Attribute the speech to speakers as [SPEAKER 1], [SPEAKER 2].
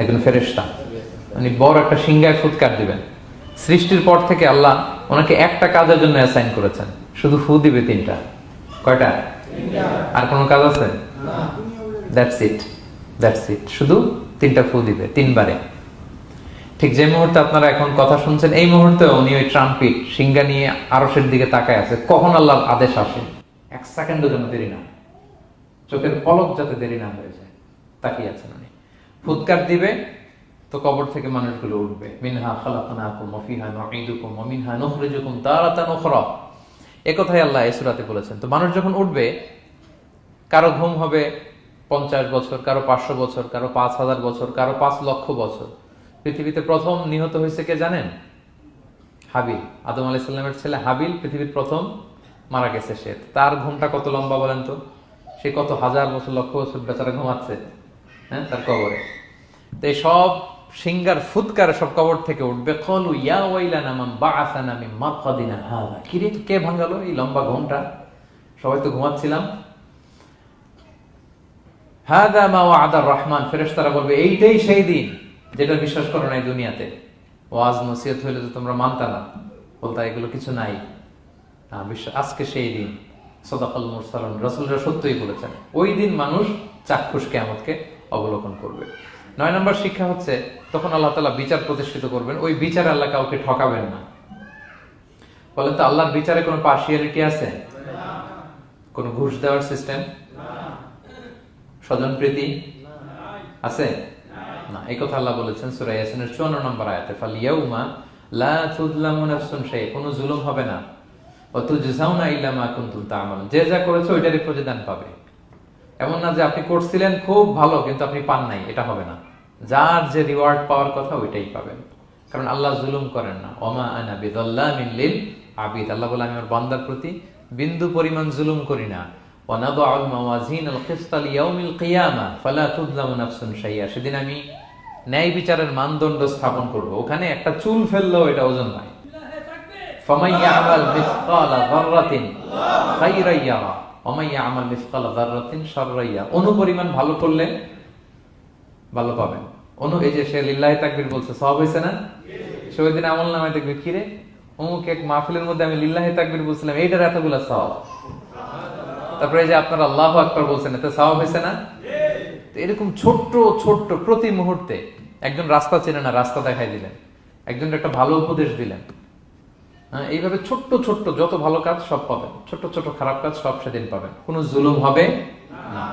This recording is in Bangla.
[SPEAKER 1] একজন ফেরেশতা। উনি বড় একটা সিংহায় ফুৎকার দিবেন। সৃষ্টির পর থেকে আল্লাহ ওনাকে একটা কাজের জন্য অ্যাসাইন করেছেন। শুধু ফু দিবে তিনটা। কয়টা? আর কোনো কাজ আছে? দ্যাটস ইট দ্যাটস ইট শুধু তিনটা ফু দিবে, তিনবারে। ঠিক যে মুহূর্তে আপনারা এখন কথা শুনছেন, এই মুহূর্তে উনি ওই ট্রাম্পিট, সিংহা নিয়ে আরসের দিকে তাকায় আছে। কখন আল্লাহর আদেশ আসে? এক সেকেন্ডের জন্য দেরি না চোখের পলক যাতে দেরি না হয়ে যায়, তাকিয়ে আছেন উনি। ফুৎকার দিবে, তো কবর থেকে মানুষগুলো উঠবে। মিনহা খালাকনাকুম ওয়া ফিহা নুঈদুকুম আল্লাহ এই সূরাতে বলেছেন। তো মানুষ যখন উঠবে, কারও ঘুম হবে পঞ্চাশ বছর, কারও পাঁচশো বছর, কারও পাঁচ হাজার বছর, কারও পাঁচ লক্ষ বছর। পৃথিবীতে প্রথম নিহত হয়েছে কে জানেন? হাবিল। আদম আলাইসাল্লামের ছেলে হাবিল পৃথিবীর প্রথম মারা গেছে সে। তার ঘুমটা কত লম্বা বলেন তো? সে কত হাজার বছর, লক্ষ বছর বেচারা ঘুমাচ্ছে? হ্যাঁ তার কবরে। তো সব সিঙ্গার, ফুৎকার সব কবর থেকে উঠবে। কলু, ইয়া ওয়াইলানা মান বাআসানা মিন মারকাদিনা হাযা কিরে কে ভাঙালো এই লম্বা ঘুমটা? সবাই তো ঘুমাচ্ছিলাম। হাদা মা ওয়াদার রহমান। ফেরেশতারা বলবে, এইটাই সেই দিন যেটা বিশ্বাস করো না এই দুনিয়াতে। ওয়াজ নসিহত হইলে তো তোমরা মানতা না। বলতা, এগুলো কিছু নাই। আজকে সেই দিন। সদাকাল মুরসালন। রসুলরা সত্যই বলেছেন, ওই দিন মানুষ চাক্ষুষ কেয়ামতকে অবলোকন করবে। নয় নম্বর শিক্ষা হচ্ছে, তখন আল্লাহ তালা বিচার প্রতিষ্ঠিত করবেন। ওই বিচারে আল্লাহ কাউকে ঠকাবেন না। বলেন তো, আল্লাহর বিচারে কোনো পার্সিয়ালিটি আছে? কোনো ঘুষ দেওয়ার সিস্টেম স্বজন প্রীতি? আছে? না, এই কথা আল্লাহ বলেছেন সূরা ইয়াসিনের 54 নম্বর আয়াতে ফাল ইয়াউমা লা তুযলামু নাফসুন কোনো জুলুম হবে না। ওয়া তুজজাউনা ইল্লা মা কুনতুম তা'মালুন যে যা করেছ ওইটারই প্রতিদান পাবে। এমন না যে আপনি করছিলেন খুব ভালো, কিন্তু আপনি পান নাই, এটা হবে না। যার যে রিওয়ার্ড পাওয়ার কথা, ওইটাই পাবেন। কারণ আল্লাহ জুলুম করেন না। ওমা আনা বিদল্লা মিল্লিল আবিদ। আল্লাহ বলে, আমি আমার বান্দার প্রতি বিন্দু পরিমাণ জুলুম করি না। সেদিন আমি ন্যায় বিচারের মানদণ্ড স্থাপন করব। ওখানে একটা চুল ফেলল এটা ওজন নাই। অনুপরিমাণ ভালো করলে ভালো পাবেন। অনু, এই যে সে তাকবির বলছে সব হয়েছে না? সে ওই দিন আমল দেখবে, কিরে, অমুক এক মাহফিলের মধ্যে আমি লিল্লাহে তাকবির বলছিলাম, এইটার এতগুলা সব তারপরে যে আপনার আল্লাহ আকবর বলছেন, এতে সব হয়েছে না? এরকম ছোট্ট ছোট্ট প্রতি মুহূর্তে একজন রাস্তা চেনে না, রাস্তা দেখাই দিলেন। একজন একটা ভালো উপদেশ দিলেন। হ্যাঁ, এইভাবে ছোট্ট ছোট্ট যত ভালো কাজ সব পাবেন। ছোট্ট ছোট খারাপ কাজ সব সেদিন পাবেন। কোনো জুলুম হবে না।